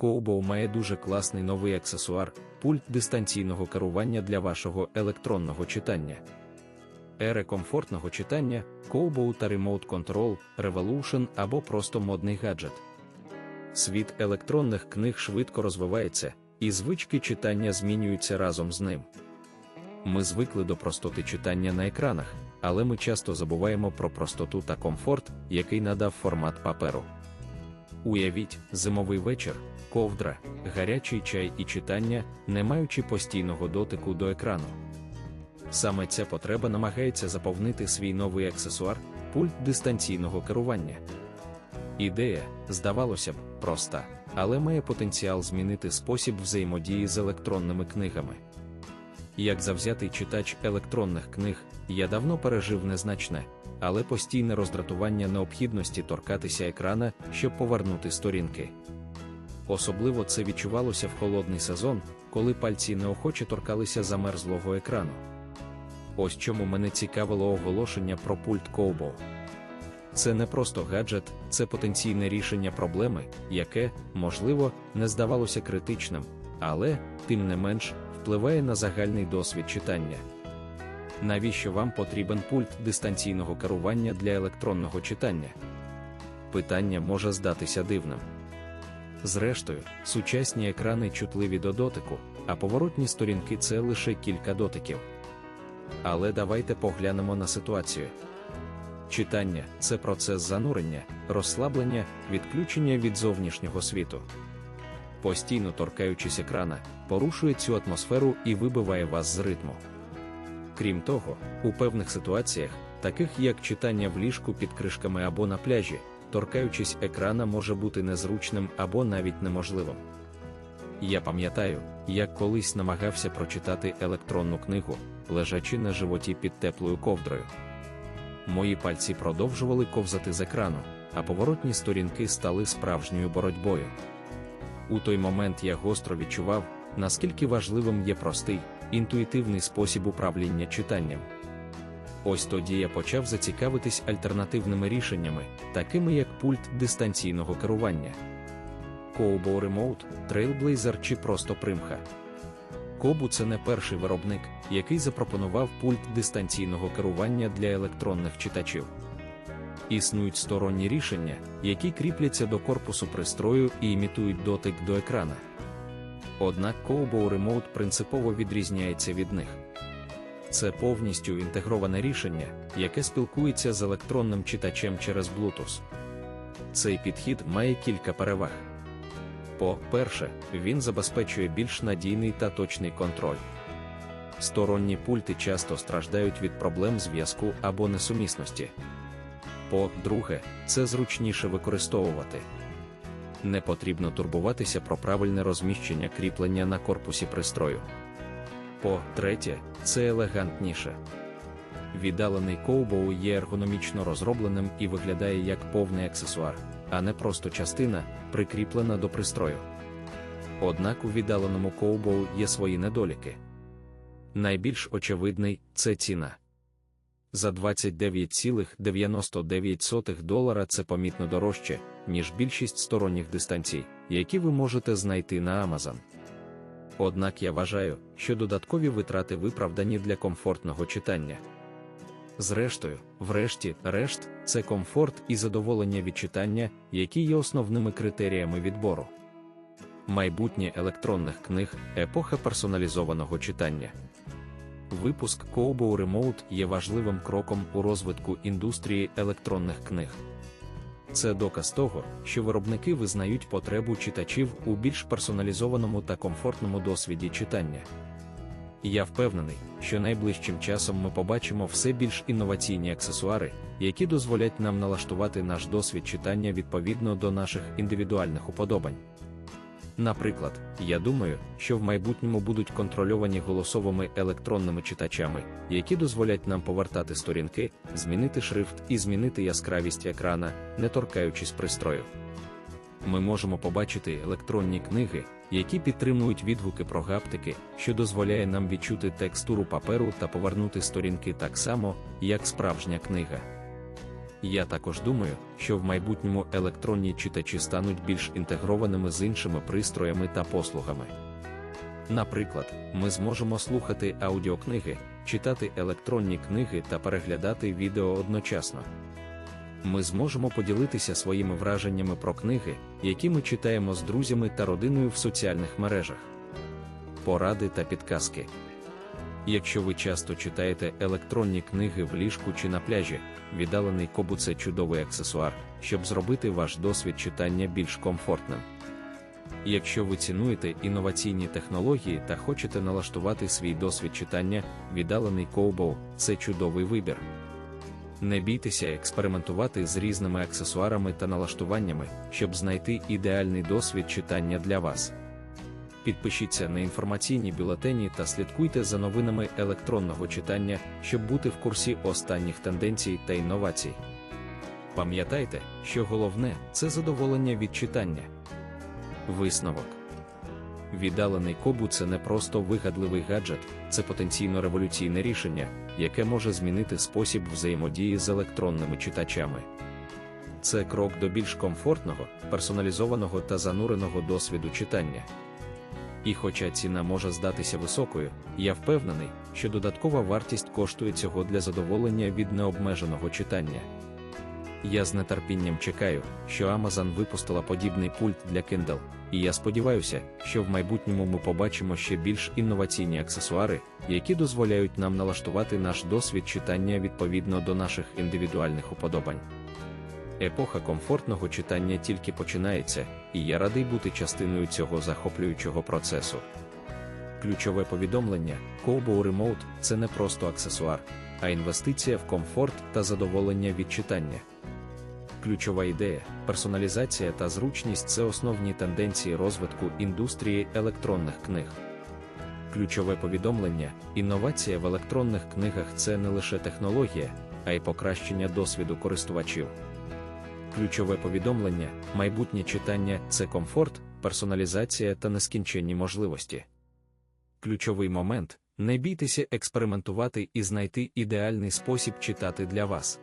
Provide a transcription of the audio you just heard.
Kobo має дуже класний новий аксесуар пульт дистанційного керування для вашого електронного читання. Ери комфортного читання, Kobo та Remote Control, Revolution або просто модний гаджет. Світ електронних книг швидко розвивається, і звички читання змінюються разом з ним. Ми звикли до простоти читання на екранах, але ми часто забуваємо про простоту та комфорт, який надав формат паперу. Уявіть, зимовий вечір, ковдра, гарячий чай і читання, не маючи постійного дотику до екрану. Саме ця потреба намагається заповнити свій новий аксесуар пульт дистанційного керування. Ідея, здавалося б, проста, але має потенціал змінити спосіб взаємодії з електронними книгами. Як завзятий читач електронних книг, я давно пережив незначне, але постійне роздратування необхідності торкатися екрана, щоб повернути сторінки. Особливо це відчувалося в холодний сезон, коли пальці неохоче торкалися замерзлого екрану. Ось чому мене цікавило оголошення про пульт Kobo. Це не просто гаджет, це потенційне рішення проблеми, яке, можливо, не здавалося критичним, але, тим не менш, впливає на загальний досвід читання. Навіщо вам потрібен пульт дистанційного керування для електронного читання? Питання може здатися дивним. Зрештою, сучасні екрани чутливі до дотику, а поворотні сторінки це лише кілька дотиків. Але давайте поглянемо на ситуацію. Читання це процес занурення, розслаблення, відключення від зовнішнього світу. Постійно торкаючись екрана, порушує цю атмосферу і вибиває вас з ритму. Крім того, у певних ситуаціях, таких як читання в ліжку під кришками або на пляжі, торкаючись екрана може бути незручним або навіть неможливим. Я пам'ятаю, як колись намагався прочитати електронну книгу, лежачи на животі під теплою ковдрою. Мої пальці продовжували ковзати з екрану, а поворотні сторінки стали справжньою боротьбою. У той момент я гостро відчував, наскільки важливим є простий, інтуїтивний спосіб управління читанням. Ось тоді я почав зацікавитись альтернативними рішеннями, такими як пульт дистанційного керування. Kobo Remote, Trailblazer чи просто примха. Kobo – це не перший виробник, який запропонував пульт дистанційного керування для електронних читачів. Існують сторонні рішення, які кріпляться до корпусу пристрою і імітують дотик до екрана. Однак Kobo Remote принципово відрізняється від них. Це повністю інтегроване рішення, яке спілкується з електронним читачем через Bluetooth. Цей підхід має кілька переваг. По-перше, він забезпечує більш надійний та точний контроль. Сторонні пульти часто страждають від проблем зв'язку або несумісності. По-друге, це зручніше використовувати. Не потрібно турбуватися про правильне розміщення кріплення на корпусі пристрою. По-третє, це елегантніше. Віддалений ковбоу є ергономічно розробленим і виглядає як повний аксесуар, а не просто частина, прикріплена до пристрою. Однак у віддаленому ковбоу є свої недоліки. Найбільш очевидний це ціна. За 29,99 долара це помітно дорожче, ніж більшість сторонніх дистанцій, які ви можете знайти на Amazon. Однак я вважаю, що додаткові витрати виправдані для комфортного читання. Зрештою, врешті-решт, це комфорт і задоволення від читання, які є основними критеріями відбору. Майбутнє електронних книг, епоха персоналізованого читання. Випуск Kobo Remote є важливим кроком у розвитку індустрії електронних книг. Це доказ того, що виробники визнають потребу читачів у більш персоналізованому та комфортному досвіді читання. Я впевнений, що найближчим часом ми побачимо все більш інноваційні аксесуари, які дозволять нам налаштувати наш досвід читання відповідно до наших індивідуальних уподобань. Наприклад, я думаю, що в майбутньому будуть контрольовані голосовими електронними читачами, які дозволять нам повертати сторінки, змінити шрифт і змінити яскравість екрана, не торкаючись пристрою. Ми можемо побачити електронні книги, які підтримують відгуки про гаптики, що дозволяє нам відчути текстуру паперу та повернути сторінки так само, як справжня книга. Я також думаю, що в майбутньому електронні читачі стануть більш інтегрованими з іншими пристроями та послугами. Наприклад, ми зможемо слухати аудіокниги, читати електронні книги та переглядати відео одночасно. Ми зможемо поділитися своїми враженнями про книги, які ми читаємо з друзями та родиною в соціальних мережах. Поради та підказки. Якщо ви часто читаєте електронні книги в ліжку чи на пляжі, віддалений кобу це чудовий аксесуар, щоб зробити ваш досвід читання більш комфортним. Якщо ви цінуєте інноваційні технології та хочете налаштувати свій досвід читання, віддалений Kobo – це чудовий вибір. Не бійтеся експериментувати з різними аксесуарами та налаштуваннями, щоб знайти ідеальний досвід читання для вас. Підпишіться на інформаційні бюлетені та слідкуйте за новинами електронного читання, щоб бути в курсі останніх тенденцій та інновацій. Пам'ятайте, що головне це задоволення від читання. Висновок. Віддалений кобу це не просто вигадливий гаджет, це потенційно революційне рішення, яке може змінити спосіб взаємодії з електронними читачами. Це крок до більш комфортного, персоналізованого та зануреного досвіду читання. І хоча ціна може здатися високою, я впевнений, що додаткова вартість коштує цього для задоволення від необмеженого читання. Я з нетерпінням чекаю, що Amazon випустила подібний пульт для Kindle, і я сподіваюся, що в майбутньому ми побачимо ще більш інноваційні аксесуари, які дозволяють нам налаштувати наш досвід читання відповідно до наших індивідуальних уподобань. Епоха комфортного читання тільки починається, і я радий бути частиною цього захоплюючого процесу. Ключове повідомлення Kobo Remote – це не просто аксесуар, а інвестиція в комфорт та задоволення від читання. Ключова ідея, персоналізація та зручність це основні тенденції розвитку індустрії електронних книг. Ключове повідомлення, інновація в електронних книгах це не лише технологія, а й покращення досвіду користувачів. Ключове повідомлення, майбутнє читання це комфорт, персоналізація та нескінченні можливості. Ключовий момент не бійтеся експериментувати і знайти ідеальний спосіб читати для вас.